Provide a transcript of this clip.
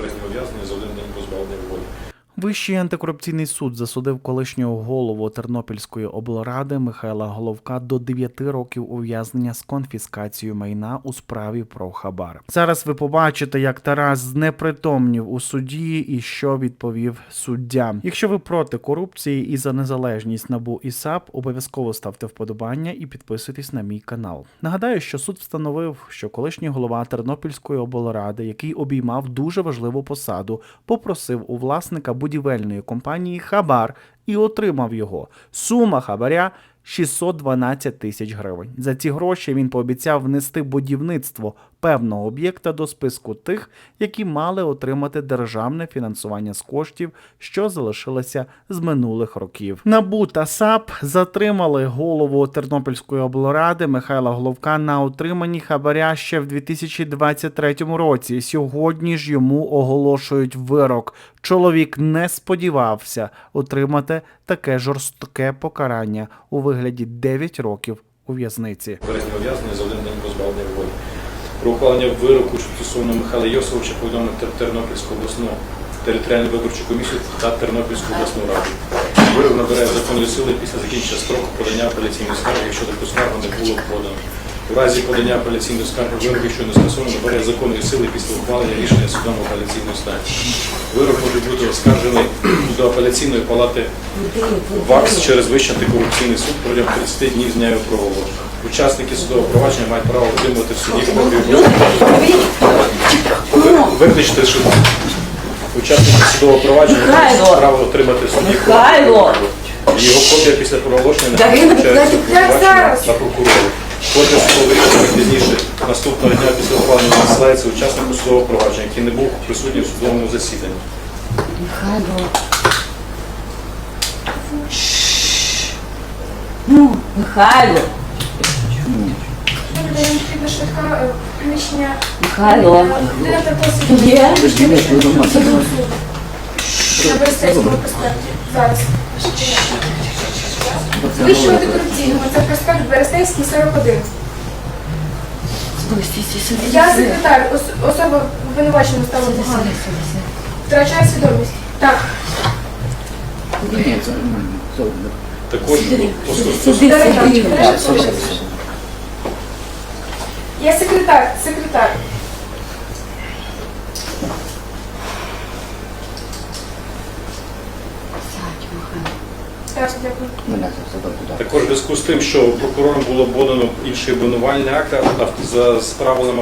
попереднього ув'язнення за один день позбавлення волі. Вищий антикорупційний суд засудив колишнього голову Тернопільської облради Михайла Головка до 9 років ув'язнення з конфіскацією майна у справі про хабар. Зараз ви побачите, як Тарас знепритомнів у суді і що відповів суддя. Якщо ви проти корупції і за незалежність набу і САП, обов'язково ставте вподобання і підписуйтесь на мій канал. Нагадаю, що суд встановив, що колишній голова Тернопільської облради, який обіймав дуже важливу посаду, попросив у власника будівельної компанії хабар і отримав його. Сума хабаря 612 тисяч гривень. За ці гроші він пообіцяв внести будівництво певного об'єкта до списку тих, які мали отримати державне фінансування з коштів, що залишилося з минулих років. НАБУ та САП затримали голову Тернопільської облради Михайла Головка на отриманні хабаря ще в 2023 році. Сьогодні ж йому оголошують вирок. Чоловік не сподівався отримати таке жорстке покарання у вигляді 9 років у в'язниці. Попереднього ув'язнення за один день позбавлення волі. Про ухвалення вироку стосовно Михайла Йосовича повідомив Тер- Тернопільську обласну територіальну виборчу комісію та Тернопільську обласну раду. Вирок набере законної сили після закінчення строку подання апеляційної скарги, якщо таку скаргу не було подано. У разі подання апеляційної скарги вирок, якщо не скасовано, набере законної сили після ухвалення рішення судом апеляційної станції. Вирок може бути оскаржений до апеляційної палати ВАКС через Вищий антикорупційний суд протягом 30 днів з дня його проголошення. Учасники судового провадження мають право отримувати в суді копію. Виключте, що учасники судового провадження мають право отримати в суді копію. Його копія після проголошення та прокурору. Копія судового пізніше наступного дня після ухвалення надсилається учаснику судового провадження, який не був присутній в судовому засіданні. Михайло. Ну, Михайло, е. Михайло. Є? Берестейському проспекті. Зараз. Вищого антикорупційного. Це проспект Берестейський, 41. Стой, стій, стій, стій. Я секретар. ос- Особа обвинувачена стала погано. Втрачає свідомість. Так. Особисто сиди. Я секретар, секретар. Сядь, Михайло. Дякую. Також в зв'язку з тим, що прокурором було подано інший обвинувальний акт а за справленим